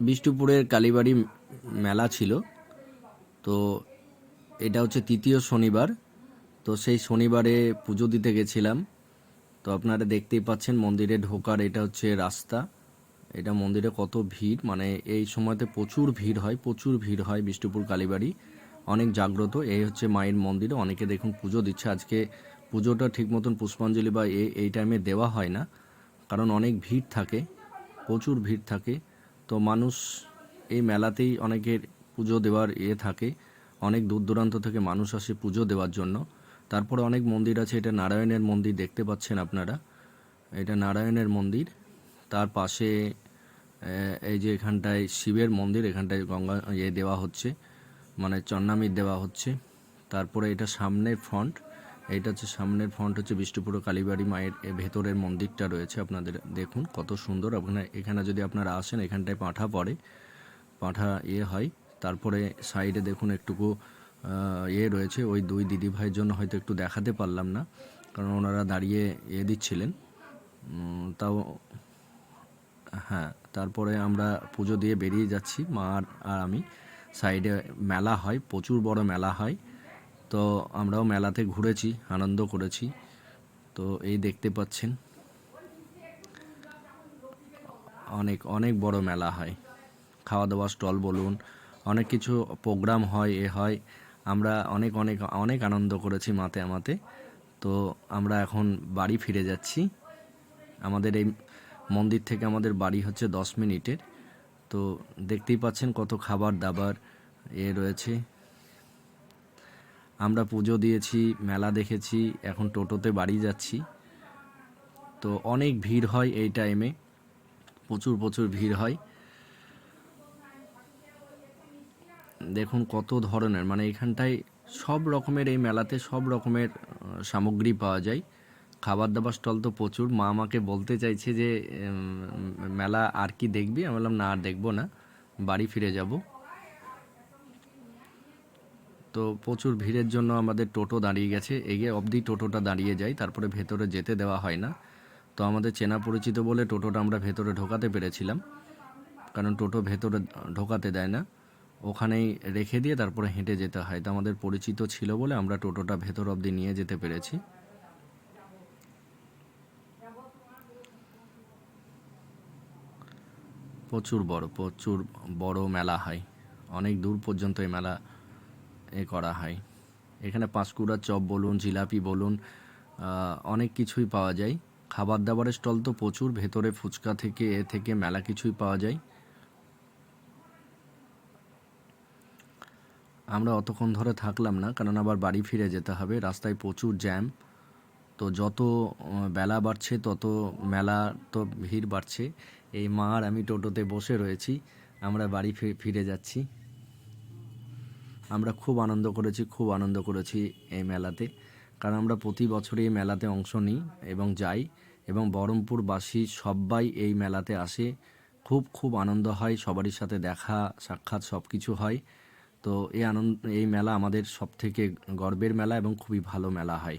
বিষ্ণুপুরের কালীবাড়ি মেলা ছিল। তো এটা হচ্ছে তৃতীয় শনিবার। তো সেই শনিবারে পুজো দিতে গেছিলাম। তো আপনারা দেখতেই পাচ্ছেন মন্দিরে ঢোকার এটা হচ্ছে রাস্তা। এটা মন্দিরে কত ভিড় মানে এই সময়তে প্রচুর ভিড় হয়, প্রচুর ভিড় হয় বিষ্ণুপুর কালীবাড়ি। অনেক জাগ্রত, এই হচ্ছে মায়ের মন্দিরে। অনেকে দেখুন পুজো দিচ্ছে। আজকে পুজোটা ঠিক মতন পুষ্পাঞ্জলি বা এই টাইমে দেওয়া হয় না। কারণ অনেক ভিড় থাকে, প্রচুর ভিড় থাকে। তো মানুষ এই মেলাতেই অনেকের পুজো দেওয়ার ইয়ে থাকে। অনেক দূর দূরান্ত থেকে মানুষ আসে পুজো দেওয়ার জন্য। তারপরে অনেক মন্দির আছে, এটা নারায়ণের মন্দির দেখতে পাচ্ছেন আপনারা। এটা নারায়ণের মন্দির। তার পাশে এই যে এখানটায় শিবের মন্দির, এখানটায় গঙ্গা ইয়ে দেওয়া হচ্ছে মানে চন্নামির দেওয়া হচ্ছে। তারপরে এটা সামনের ফ্রন্ট এইটা হচ্ছে সামনের ফ্রন্ট হচ্ছে বিষ্ণুপুর কালীবাড়ি মায়ের ভেতরের মন্দিরটা রয়েছে, আপনাদের দেখুন কত সুন্দর। আপনার এখানে যদি আপনারা আসেন, এখানটায় পাঁঠা পড়ে, পাঁঠা ইয়ে হয়। তারপরে সাইডে দেখুন একটুকু ইয়ে রয়েছে। ওই দুই দিদি ভাইয়ের জন্য হয়তো একটু দেখাতে পারলাম না, কারণ ওনারা দাঁড়িয়ে ইয়ে দিচ্ছিলেন। তাও হ্যাঁ তারপরে আমরা পুজো দিয়ে বেরিয়ে যাচ্ছি, মা আর আমি। সাইডে মেলা হয়, প্রচুর বড় মেলা হয়। তো আমরাও মেলাতে ঘুরেছি, আনন্দ করেছি। তো এই দেখতে পাচ্ছেন, অনেক অনেক বড় মেলা হয়। খাওয়া দাওয়া স্টল বলুন, অনেক কিছু প্রোগ্রাম হয়, এ হয়। আমরা অনেক অনেক অনেক আনন্দ করেছি মাতে আমাতে তো আমরা এখন বাড়ি ফিরে যাচ্ছি। আমাদের এই মন্দির থেকে আমাদের বাড়ি হচ্ছে দশ মিনিটের। তো দেখতেই পাচ্ছেন কত খাবার দাবার এ রয়েছে। আমরা পুজো দিয়েছি, মেলা দেখেছি, এখন টোটোতে বাড়ি যাচ্ছি। তো অনেক ভিড় হয় এই টাইমে প্রচুর প্রচুর ভিড় হয়। দেখুন কত ধরনের মানে এখানটায় সব রকমের, এই মেলাতে সব রকমের সামগ্রী পাওয়া যায়। খাবার দাবার স্টল তো প্রচুর। মা আমাকে বলতে চাইছে যে মেলা আর কি দেখবি? আমি বললাম, না, আর দেখব না। বাড়ি ফিরে যাব। তো প্রচুর ভিড়ের জন্য আমাদের টোটো দাঁড়িয়ে গেছে। এগিয়ে অবধি টোটোটা দাঁড়িয়ে যায়, তারপরে ভেতরে যেতে দেওয়া হয় না। তো আমাদের চেনা পরিচিত বলে টোটোটা আমরা ভেতরে ঢোকাতে পেরেছিলাম, কারণ টোটো ভেতরে ঢোকাতে দেয় না। ওখানেই রেখে দিয়ে তারপরে হেঁটে যেতে হয়। তো আমাদের পরিচিত ছিল বলে আমরা টোটোটা ভেতর অবধি নিয়ে যেতে পেরেছি। প্রচুর বড় প্রচুর বড় মেলা হয়। অনেক দূর পর্যন্ত এই মেলা এ করা হয়। এখানে পাঁশকুড়ার চপ বলুন, জিলাপি বলুন অনেক কিছুই পাওয়া যায়। খাবার দাবারের স্টল তো প্রচুর, ভেতরে ফুচকা থেকে, এ থেকে মেলা কিছুই পাওয়া যায়। আমরা অতক্ষণ ধরে থাকলাম না, কারণ আবার বাড়ি ফিরে যেতে হবে। রাস্তায় প্রচুর জ্যাম, তো যত বেলা বাড়ছে, তত মেলা তো ভিড় বাড়ছে। এই মা আর আমি টোটোতে বসে রয়েছি, আমরা বাড়ি ফিরে যাচ্ছি। আমরা খুব আনন্দ করেছি, খুব আনন্দ করেছি এই মেলাতে। কারণ আমরা প্রতি বছরই এই মেলাতে অংশ নিই এবং যাই এবং বহরমপুরবাসী সবাই এই মেলাতে আসে। খুব খুব আনন্দ হয়, সবারই সাথে দেখা, সাক্ষাৎ সব কিছু হয়। তো এই আনন্দ, এই মেলা আমাদের সব থেকে গর্বের মেলা এবং খুবই ভালো মেলা হয়।